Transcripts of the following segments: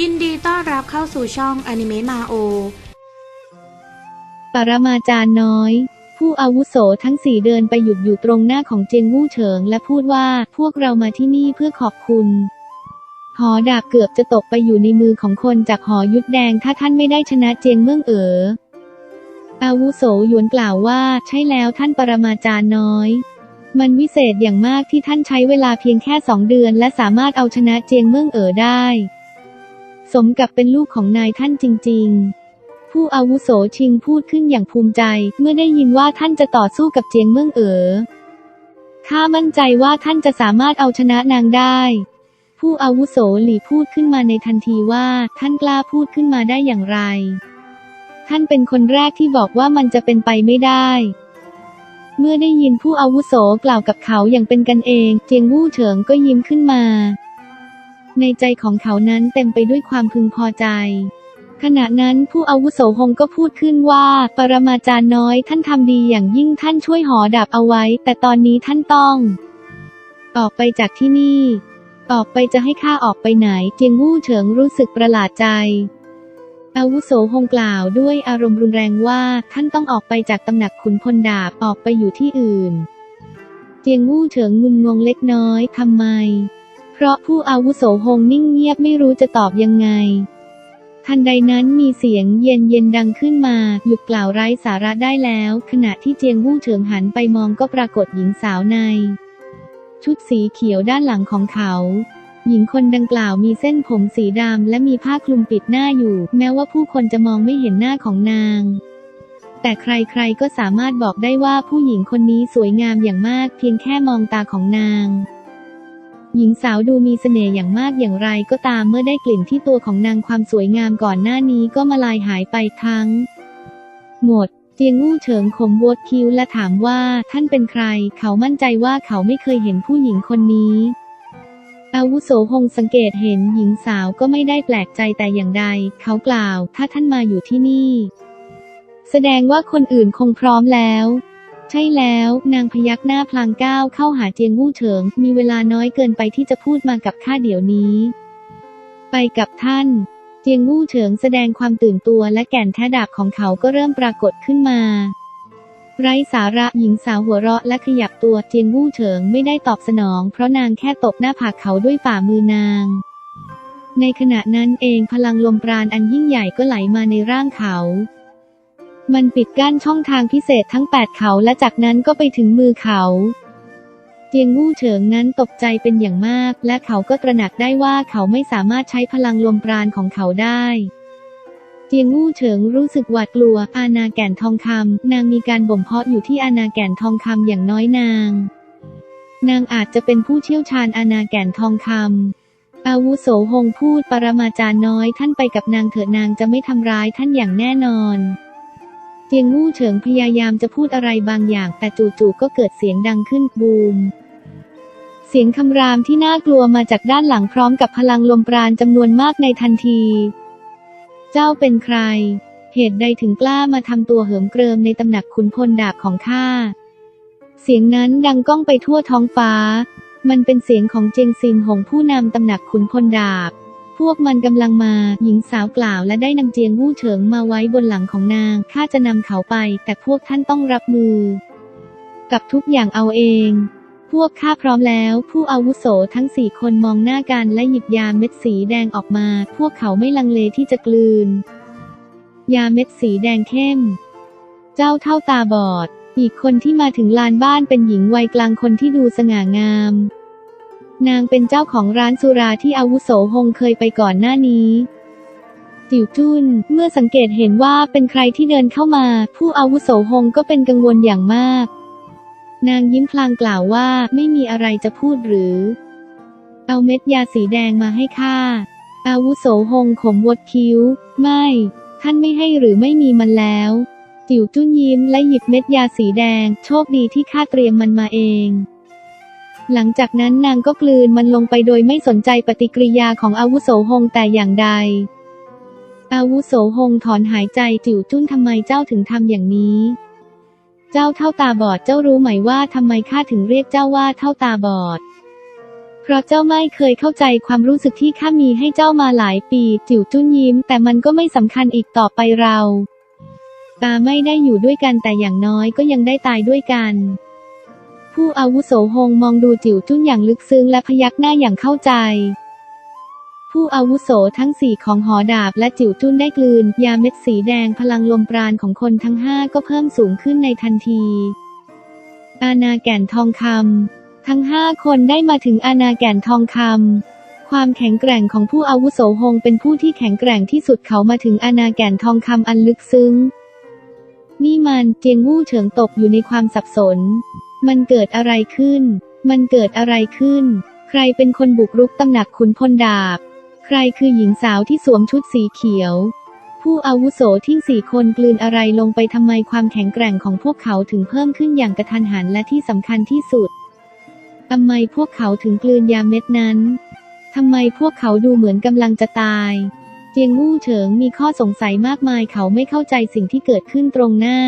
ยินดีต้อนรับเข้าสู่ช่องอนิเมะมาโอ ปรมาจารย์น้อย ผู้อาวุโสทั้งสี่เดินไปหยุดอยู่ตรงหน้าของเจงวู่เฉิง และพูดว่าพวกเรามาที่นี่เพื่อขอบคุณหอดาบเกือบจะตกไปอยู่ในมือของคนจากหอยุดแดงถ้าท่านไม่ได้ชนะเจียงเมืองเอ๋ออาวุโสหยวนกล่าวว่าใช่แล้วท่านปรมาจารย์น้อย มันวิเศษอย่างมากที่ท่านใช้เวลาเพียงแค่สองเดือน และสามารถเอาชนะเจียงเมืองเอ๋อได้ สมกับเป็นลูกของนายท่านจริง ๆ ผู้อาวุโสชิงพูดขึ้นอย่างภูมิใจ เมื่อได้ยินว่าท่านจะต่อสู้กับเจียงเมืองเอ๋อข้ามั่นใจว่าท่านจะสามารถเอาชนะนางได้ ผู้อาวุโสหลี่พูดขึ้นมาในทันทีว่าท่านกล้าพูดขึ้นมาได้อย่างไร ท่านเป็นคนแรกที่บอกว่ามันจะเป็นไปไม่ได้เมื่อได้ยินผู้อาวุโสกล่าวกับเขาอย่างเป็นกันเอง เจียงวู่เฉิงก็ยิ้มขึ้นมา ในใจของเขานั้นเต็มไปด้วยความพึงพอใจ ขณะนั้นผู้อาวุโสหงก็พูดขึ้นว่า ปรมาจารย์น้อยท่านทำดีอย่างยิ่งท่านช่วยหอดับเอาไว้ แต่ตอนนี้ท่านต้อง ออกไปจากที่นี่ ออกไปจะให้ข้าออกไปไหน เจียงวู่เฉิงรู้สึกประหลาดใจอาวุโสหงกล่าวด้วยอารมณ์รุนแรงว่าท่านต้องออกไปจากตำหนักขุนพลดาบออกไปอยู่ที่อื่น เจียงวู่เฉิงงุนงงเล็กน้อยทำไม ราะผู้อาวุโสหงนิ่งเงียบไม่รู้จะตอบยังไง ทันใดนั้นมีเสียงเย็นเย็นดังขึ้นมา หยุดกล่าวไร้สาระได้แล้ว ขณะที่เจียงวู่เฉิงหันไปมองก็ปรากฏหญิงสาวใน ชุดสีเขียวด้านหลังของเขาหญิงคนดังกล่าวมีเส้นผมสีดำและมีผ้าคลุมปิดหน้าอยู่ แม้ว่าผู้คนจะมองไม่เห็นหน้าของนาง แต่ใครๆก็สามารถบอกได้ว่าผู้หญิงคนนี้สวยงามอย่างมากเพียงแค่มองตาของนาง หญิงสาวดูมีเสน่ห์อย่างมากอย่างไรก็ตามเมื่อได้กลิ่นที่ตัวของนางความสวยงามก่อนหน้านี้ก็มาลายหายไปทั้ง หมด เจียงอู้เฉิงขมวดคิ้วและถามว่าท่านเป็นใคร เขามั่นใจว่าเขาไม่เคยเห็นผู้หญิงคนนี้อาวุโสหงสังเกตเห็นหญิงสาวก็ไม่ได้แปลกใจแต่อย่างใด เขากล่าว ถ้าท่านมาอยู่ที่นี่ แสดงว่าคนอื่นคงพร้อมแล้ว ใช่แล้ว นางพยักหน้าพลางก้าวเข้าหาเจียงวู่เฉิง มีเวลาน้อยเกินไปที่จะพูดมากับข้าเดี๋ยวนี้ ไปกับท่าน เจียงวู่เฉิงแสดงความตื่นตัวและแก่นแท้ดาบของเขาก็เริ่มปรากฏขึ้นมาไร้สาระหญิงสาวหัวเราะและขยับตัวเจียงวู่เฉิงไม่ได้ตอบสนอง เพราะนางแค่ตบหน้าผากเขาด้วยฝ่ามือนาง ในขณะนั้นเองพลังลมปราณอันยิ่งใหญ่ก็ไหลมาในร่างเขา มันปิดกั้นช่องทางพิเศษทั้งแปดเขาและจากนั้นก็ไปถึงมือเขาเจียงวู่เฉิงนั้นตกใจเป็นอย่างมาก และเขาก็ตระหนักได้ว่าเขาไม่สามารถใช้พลังลมปราณของเขาได้เจียงวู่เฉิงรู้สึกหวาดกลัว อาณาแก่นทองคำนางมีการบ่มเพาะอยู่ที่อาณาแก่นทองคำอย่างน้อยนาง นางอาจจะเป็นผู้เชี่ยวชาญอาณาแก่นทองคำอาวุโสหงพูดปรมาจารย์น้อยท่านไปกับนางเถิดนางจะไม่ทำร้ายท่านอย่างแน่นอน จียงวู่เฉิงพยายามจะพูดอะไรบางอย่าง แต่จู่ๆก็เกิดเสียงดังขึ้นบูม เสียงคำรามที่น่ากลัวมาจากด้านหลังพร้อมกับพลังลมปราณจำนวนมากในทันที เจ้าเป็นใคร เหตุใดถึงกล้ามาทำตัวเหิมเกริมในตำหนักขุนพลดาบของข้า เสียงนั้นดังก้องไปทั่วท้องฟ้า มันเป็นเสียงของเจงซินหงผู้นำตำหนักขุนพลดาบ วกมันกำลังมา หญิงสาวกล่าวและได้นำเจียงวู่เฉิงมาไว้บนหลังของนาง ข้าจะนำเขาไป แต่พวกท่านต้องรับมือ กับทุกอย่างเอาเอง พวกข้าพร้อมแล้ว ผู้อาวุโสทั้งสี่คนมองหน้ากันและหยิบยาเม็ดสีแดงออกมา พวกเขาไม่ลังเลที่จะกลืน ยาเม็ดสีแดงเข้ม เจ้าเท่าตาบอด อีกคนที่มาถึงลานบ้านเป็นหญิงวัยกลางคนที่ดูสง่างาม นางเป็นเจ้าของร้านสุราที่อาวุโสหงเคยไปก่อนหน้านี้จิ๋วจุนเมื่อสังเกตเห็นว่าเป็นใครที่เดินเข้ามา ผู้อาวุโสหงก็เป็นกังวลอย่างมาก นางยิ้มพลางกล่าวว่าไม่มีอะไรจะพูดหรือ เอาเม็ดยาสีแดงมาให้ข้าอาวุโสหงขมวดคิ้ว ไม่ ท่านไม่ให้หรือไม่มีมันแล้ว จิ๋วจุ้นยิ้มและหยิบเม็ดยาสีแดง โชคดีที่ข้าเตรียมมันมาเอง หลังจากนั้นนางก็กลืนมันลงไปโดยไม่สนใจปฏิกิริยาของอาวุโสหงแต่อย่างใด อาวุโสหงถอนหายใจจิ๋วจุ้นทำไมเจ้าถึงทำอย่างนี้ เจ้าเท่าตาบอดเจ้ารู้ไหมว่าทำไมข้าถึงเรียกเจ้าว่าเท่าตาบอด เพราะเจ้าไม่เคยเข้าใจความรู้สึกที่ข้ามีให้เจ้ามาหลายปีจิ๋วจุ้นยิ้ม แต่มันก็ไม่สำคัญอีกต่อไปเรา ตาไม่ได้อยู่ด้วยกันแต่อย่างน้อยก็ยังได้ตายด้วยกัน ผู้อาวุโสฮงมองดูจิ๋วจุ้นอย่างลึกซึ้งและพยักหน้าอย่างเข้าใจ ผู้อาวุโสทั้งสี่ของหอดาบและจิ๋วจุ้นได้กลืน ยาเม็ดสีแดงพลังลมปราณของคนทั้งห้าก็เพิ่มสูงขึ้นในทันที อาณาแก่นทองคำทั้งห้าคนได้มาถึงอาณาแก่นทองคำความแข็งแกร่งของผู้อาวุโสฮงเป็นผู้ที่แข็งแกร่งที่สุดเขามาถึงอาณาแก่นทองคำอันลึกซึ้ง นี่มันเจียงวู่เฉิงตกอยู่ในความสับสน มันเกิดอะไรขึ้น มันเกิดอะไรขึ้น ใครเป็นคนบุกรุกตำหนักขุนพลดาบ ใครคือหญิงสาวที่สวมชุดสีเขียว ผู้อาวุโสที่สี่คนกลืนอะไรลงไปทำไมความแข็งแกร่งของพวกเขาถึงเพิ่มขึ้นอย่างกระทันหันและที่สำคัญที่สุดทำไมพวกเขาถึงกลืนยาเม็ดนั้นทำไมพวกเขาดูเหมือนกำลังจะตายเจียงวู่เฉิงมีข้อสงสัยมากมายเขาไม่เข้าใจสิ่งที่เกิดขึ้นตรงหน้า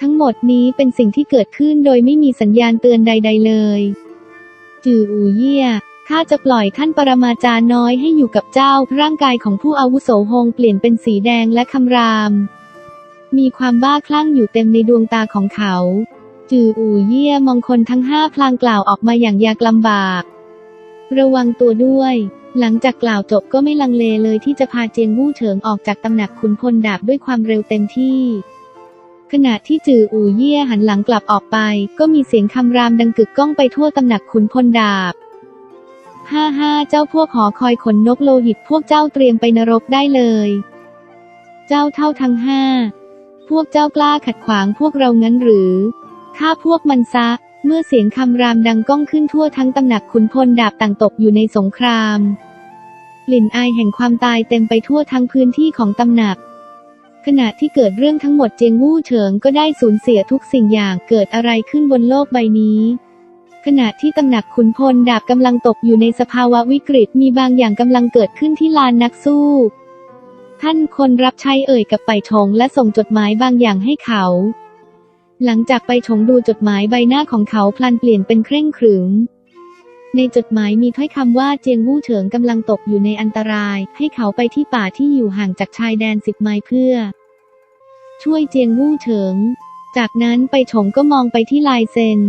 ทั้งหมดนี้เป็นสิ่งที่เกิดขึ้นโดยไม่มีสัญญาณเตือนใด ๆ เลย จืออูเยี่ยข้าจะปล่อยท่านปรมาจารย์น้อยให้อยู่กับเจ้า ร่างกายของผู้อาวุโสฮงเปลี่ยนเป็นสีแดงและคำราม มีความบ้าคลั่งอยู่เต็มในดวงตาของเขา จืออูเยี่ยมองคนทั้งห้าพลางกล่าวออกมาอย่างยากลำบาก ระวังตัวด้วย หลังจากกล่าวจบก็ไม่ลังเลเลยที่จะพาเจียงวู่เฉิงออกจากตำหนักขุนพลดาบด้วยความเร็วเต็มที่ ขณะที่จืออู่เยี่ยหันหลังกลับออกไป ก็มีเสียงคำรามดังกึกก้องไปทั่วตำหนักขุนพลดาบห้าห้าเจ้าพวกหอคอยขนนกโลหิตพวกเจ้าเตรียมไปนรกได้เลย เจ้าเท่าทั้งห้า พวกเจ้ากล้าขัดขวางพวกเรางั้นหรือฆ่าพวกมันซะ เมื่อเสียงคำรามดังก้องขึ้นทั่วทั้งตำหนักขุนพลดาบต่างตกอยู่ในสงคราม กลิ่นอายแห่งความตายเต็มไปทั่วทั้งพื้นที่ของตำหนัก ขณะที่เกิดเรื่องทั้งหมดเจียงวู่เฉิงก็ได้สูญเสียทุกสิ่งอย่างเกิดอะไรขึ้นบนโลกใบนี้ ขณะที่ตำหนักขุนพลดาบกำลังตกอยู่ในสภาวะวิกฤตมีบางอย่างกำลังเกิดขึ้นที่ลานนักสู้ ท่านคนรับใช้เอ่ยกับไปชงและส่งจดหมายบางอย่างให้เขา หลังจากไปชงดูจดหมายใบหน้าของเขาพลันเปลี่ยนเป็นเคร่งขรึม ในจดหมายมีถ้อยคำว่าเจียงวู่เฉิงกำลังตกอยู่ในอันตราย ให้เขาไปที่ป่าที่อยู่ห่างจากชายแดนสิบไมล์เพื่อ ช่วยเจียงวู่เฉิง จากนั้นไปชงก็มองไปที่ลายเซน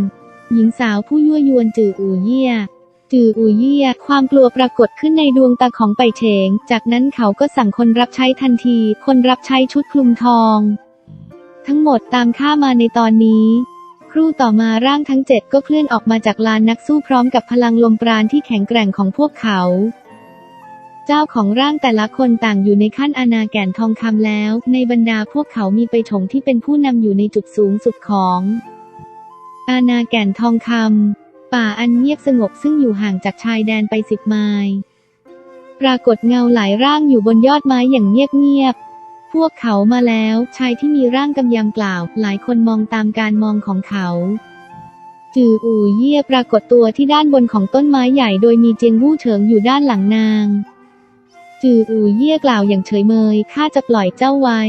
หญิงสาวผู้ยั่วยวนจืออู่เยี่ยจืออู่เยี่ยความกลัวปรากฏขึ้นในดวงตาของไปเฉง จากนั้นเขาก็สั่งคนรับใช้ทันที คนรับใช้ชุดคลุมทอง ทั้งหมดตามข้ามาในตอนนี้ รู่ต่อมาร่างทั้งเจ็ดก็เคลื่อนออกมาจากลานนักสู้พร้อมกับพลังลมปราณที่แข็งแกร่งของพวกเขา เจ้าของร่างแต่ละคนต่างอยู่ในขั้นอาณาแก่นทองคำแล้ว ในบรรดาพวกเขามีไปชงที่เป็นผู้นำอยู่ในจุดสูงสุดของ อาณาแก่นทองคำป่าอันเงียบสงบซึ่งอยู่ห่างจากชายแดนไปสิบไมล์ปรากฏเงาหลายร่างอยู่บนยอดไม้อย่างเงียบ พวกเขามาแล้ว ชายที่มีร่างกำยำกล่าว หลายคนมองตามการมองของเขา จืออู่เยี่ยปรากฏตัวที่ด้านบนของต้นไม้ใหญ่ โดยมีเจียงวู่เฉิงอยู่ด้านหลังนาง จืออู่เยี่ยกล่าวอย่างเฉยเมยข้าจะปล่อยเจ้าไว้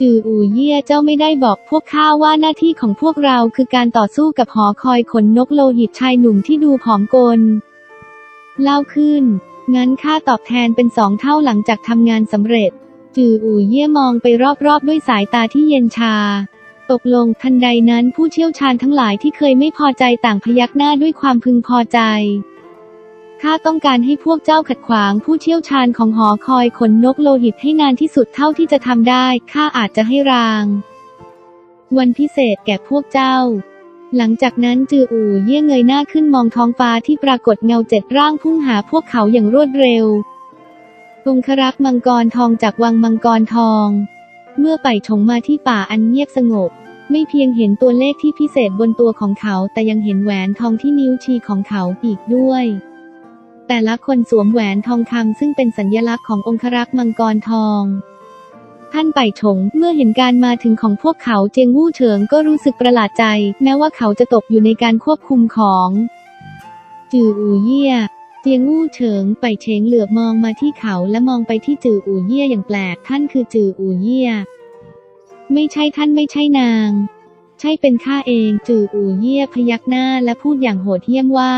จืออู่เยี่ยเจ้าไม่ได้บอกพวกข้าว่าหน้าที่ของพวกเราคือการต่อสู้กับหอคอยขนนกโลหิตชายหนุ่มที่ดูผอมกลเล่าขึ้นงั้นข้าตอบแทนเป็นสองเท่าหลังจากทำงานสำเร็จ จืออู่เยี่ยมองไปรอบๆ ด้วยสายตาที่เย็นชา ตกลงทันใดนั้นผู้เชี่ยวชาญทั้งหลายที่เคยไม่พอใจต่างพยักหน้าด้วยความพึงพอใจข้าต้องการให้พวกเจ้าขัดขวางผู้เชี่ยวชาญของหอคอยขนนกโลหิตให้นานที่สุดเท่าที่จะทำได้ข้าอาจจะให้ราง วันพิเศษแก่พวกเจ้า หลังจากนั้นจืออู่เยี่ยเงยหน้าขึ้นมองท้องฟ้าที่ปรากฏเงาเจ็ดร่างพุ่งหาพวกเขาอย่างรวดเร็ว งครักษ์มังกรทองจากวังมังกรทอง เมื่อไปชงมาที่ป่าอันเงียบสงบ ไม่เพียงเห็นตัวเลขที่พิเศษบนตัวของเขาแต่ยังเห็นแหวนทองที่นิ้วชี้ของเขาอีกด้วย แต่ละคนสวมแหวนทองคำซึ่งเป็นสัญลักษณ์ขององครักษ์มังกรทองท่านไปชง เมื่อเห็นการมาถึงของพวกเขาเจียงวู่เฉิงก็รู้สึกประหลาดใจ แม้ว่าเขาจะตกอยู่ในการควบคุมของ จืออู่เยี่ย จียงู่เฉิงไปเชงเหลือบมองมาที่เขาและมองไปที่จืออู่เยี่ยอย่างแปลก ท่านคือจืออู่เยี่ยไม่ใช่ท่านไม่ใช่นาง ใช่เป็นข้าเอง จืออู่เยี่ยพยักหน้าและพูดอย่างโหดเหี้ยมว่า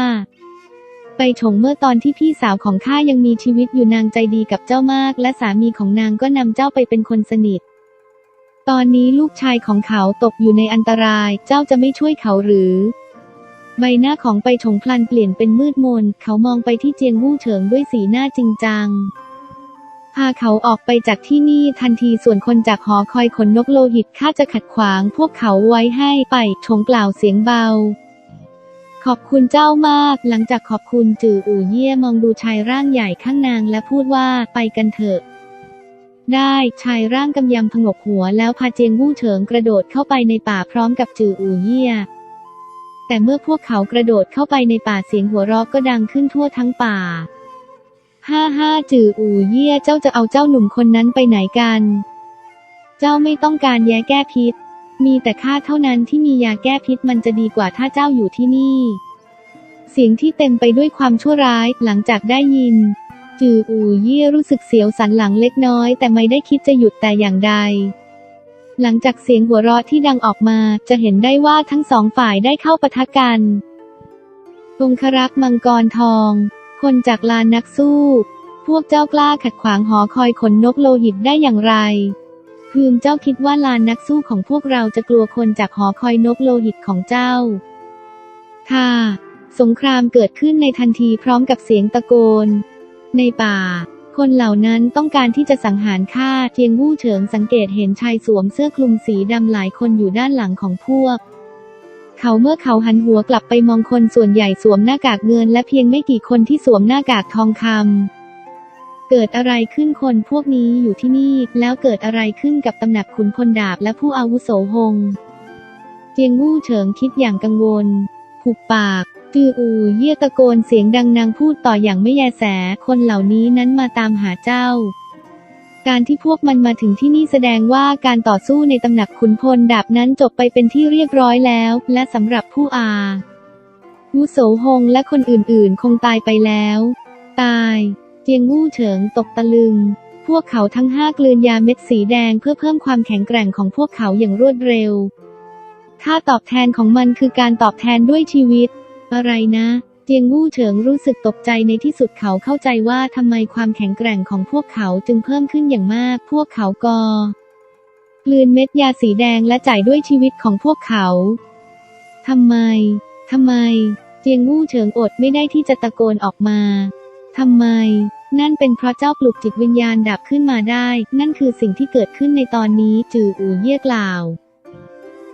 ไปชงเมื่อตอนที่พี่สาวของข้ายังมีชีวิตอยู่นางใจดีกับเจ้ามาก และสามีของนางก็นำเจ้าไปเป็นคนสนิท ตอนนี้ลูกชายของเขาตกอยู่ในอันตราย เจ้าจะไม่ช่วยเขาหรือ ใบหน้าของไปชงพลันเปลี่ยนเป็นมืดมน เขามองไปที่เจียงวู่เฉิงด้วยสีหน้าจริงจัง พาเขาออกไปจากที่นี่ทันทีส่วนคนจากหอคอยขนนกโลหิตข้าจะขัดขวาง พวกเขาไว้ให้ไปชงกล่าวเสียงเบา ขอบคุณเจ้ามาก หลังจากขอบคุณจืออู่เย่มองดูชายร่างใหญ่ข้างนางและพูดว่าไปกันเถอะได้ชายร่างกำยำผงกหัวแล้วพาเจียงวู่เฉิงกระโดดเข้าไปในป่าพร้อมกับจืออู่เย่ แต่เมื่อพวกเขากระโดดเข้าไปในป่าเสียงหัวเราะก็ดังขึ้นทั่วทั้งป่าห้าห้าจืออู่เย่เจ้าจะเอาเจ้าหนุ่มคนนั้นไปไหนกัน เจ้าไม่ต้องการยาแก้พิษ มีแต่ข้าเท่านั้นที่มียาแก้พิษมันจะดีกว่าถ้าเจ้าอยู่ที่นี่ เสียงที่เต็มไปด้วยความชั่วร้ายหลังจากได้ยิน จืออู่เย่รู้สึกเสียวสันหลังเล็กน้อย แต่ไม่ได้คิดจะหยุดแต่อย่างใด หลังจากเสียงหัวเราะที่ดังออกมา จะเห็นได้ว่าทั้งสองฝ่ายได้เข้าปะทะกันองครักษ์มังกรทอง คนจากลานนักสู้ พวกเจ้ากล้าขัดขวางหอคอยขนนกโลหิตได้อย่างไรพึมเจ้าคิดว่าลานนักสู้ของพวกเราจะกลัวคนจากหอคอยนกโลหิตของเจ้า ค่ะ สงครามเกิดขึ้นในทันทีพร้อมกับเสียงตะโกน ในป่า คนเหล่านั้นต้องการที่จะสังหารข้าเจียงวู่เฉิงสังเกตเห็นชายสวมเสื้อคลุมสีดำหลายคนอยู่ด้านหลังของพวก เขาเมื่อเขาหันหัวกลับไปมองคนส่วนใหญ่สวมหน้ากากเงิน และเพียงไม่กี่คนที่สวมหน้ากากทองคำเกิดอะไรขึ้นคนพวกนี้อยู่ที่นี่ แล้วเกิดอะไรขึ้นกับตำหนักขุนพลดาบและผู้อาวุโสหงเจียงวู่เฉิงคิดอย่างกังวลหุบปาก จืออูเยี่ยตะโกนเสียงดังนางพูดต่ออย่างไม่แยแส คนเหล่านี้นั้นมาตามหาเจ้า การที่พวกมันมาถึงที่นี่แสดงว่าการต่อสู้ในตำหนักขุนพลดาบนั้นจบไปเป็นที่เรียบร้อยแล้ว และสำหรับผู้อาวุโสหงและคนอื่นๆ คงตายไปแล้ว ตาย เจียงวู่เฉิงตกตะลึง พวกเขาทั้งห้ากลืนยาเม็ดสีแดงเพื่อเพิ่มความแข็งแกร่งของพวกเขาอย่างรวดเร็ว ค่าตอบแทนของมันคือการตอบแทนด้วยชีวิต อะไรนะเจียงวู่เฉิงรู้สึกตกใจในที่สุดเขาเข้าใจว่าทำไมความแข็งแกร่งของพวกเขาจึงเพิ่มขึ้นอย่างมาก พวกเขากอกลืนเม็ดยาสีแดงและจ่ายด้วยชีวิตของพวกเขาทำไมทำไม เจียงวู่เฉิงอดไม่ได้ที่จะตะโกนออกมาทำไม นั่นเป็นเพราะเจ้าปลุกจิตวิญญาณดับขึ้นมาได้ นั่นคือสิ่งที่เกิดขึ้นในตอนนี้ จืออู่เยี่ยกล่าว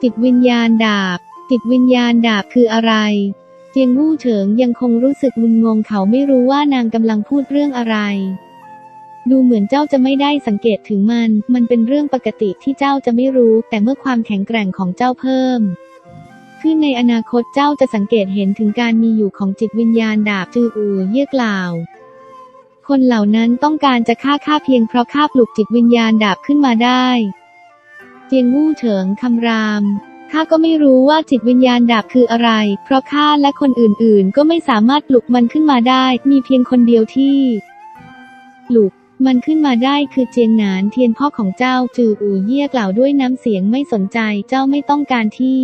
จิตวิญญาณดาบจิตวิญญาณดาบคืออะไร เจียงวู่เฉิงยังคงรู้สึกมึนงงเขาไม่รู้ว่านางกำลังพูดเรื่องอะไร ดูเหมือนเจ้าจะไม่ได้สังเกตถึงมัน มันเป็นเรื่องปกติที่เจ้าจะไม่รู้ แต่เมื่อความแข็งแกร่งของเจ้าเพิ่มขึ้นในอนาคตเจ้าจะสังเกตเห็นถึงการมีอยู่ของจิตวิญญาณดาบจืออูเยี่ยกล่าว คนเหล่านั้นต้องการจะฆ่าข้าเพียงเพราะข้าปลุกจิตวิญญาณดาบขึ้นมาได้เจียงวู่เฉิงคำราม ข้าก็ไม่รู้ว่าจิตวิญญาณดาบคืออะไร เพราะข้าและคนอื่นๆ ก็ไม่สามารถปลุกมันขึ้นมาได้ มีเพียงคนเดียวที่ปลุกมันขึ้นมาได้คือเจียงหนานเทียนพ่อของเจ้า จืออู่เยี่ยกล่าวด้วยน้ำเสียงไม่สนใจเจ้าไม่ต้องการที่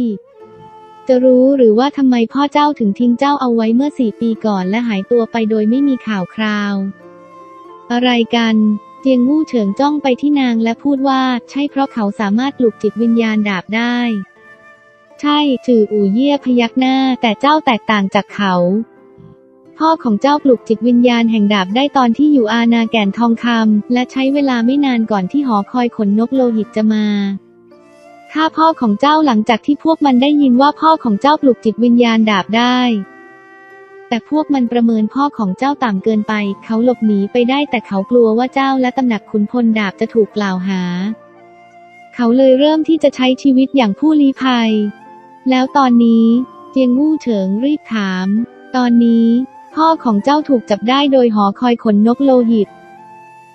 จะรู้หรือว่าทำไมพ่อเจ้าถึงทิ้งเจ้าเอาไว้เมื่อสี่ปีก่อนและหายตัวไปโดยไม่มีข่าวคราว อะไรกันเจียงวู่เฉิงจ้องไปที่นางและพูดว่า ใช่เพราะเขาสามารถปลุกจิตวิญญาณดาบได้ ใช่ จืออู่เยี่ยพยักหน้าแต่เจ้าแตกต่างจากเขา พ่อของเจ้าปลุกจิตวิญญาณแห่งดาบได้ตอนที่อยู่อาณาแก่นทองคำและใช้เวลาไม่นานก่อนที่หอคอยขนนกโลหิตจะมาฆ่าพ่อของเจ้าหลังจากที่พวกมันได้ยินว่าพ่อของเจ้าปลุกจิตวิญญาณดาบได้ แต่พวกมันประเมินพ่อของเจ้าต่ำเกินไป เขาหลบหนีไปได้แต่เขากลัวว่าเจ้าและตำหนักขุนพลดาบจะถูกกล่าวหา เขาเลยเริ่มที่จะใช้ชีวิตอย่างผู้ลี้ภัย แล้วตอนนี้เจียงวู่เฉิงรีบถาม ตอนนี้ พ่อของเจ้าถูกจับได้โดยหอคอยขนนกโลหิต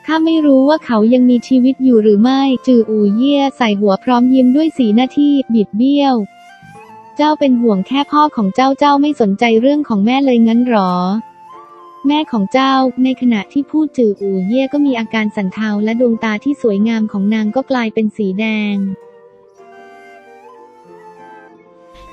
ข้าไม่รู้ว่าเขายังมีชีวิตอยู่หรือไม่ จืออู่เย่ใส่หัวพร้อมยิ้มด้วยสีหน้าที่บิดเบี้ยว เจ้าเป็นห่วงแค่พ่อของเจ้าเจ้าไม่สนใจเรื่องของแม่เลยงั้นหรอ แม่ของเจ้า ในขณะที่พูดจืออู่เย่ก็มีอาการสั่นเทาและดวงตาที่สวยงามของนางก็กลายเป็นสีแดง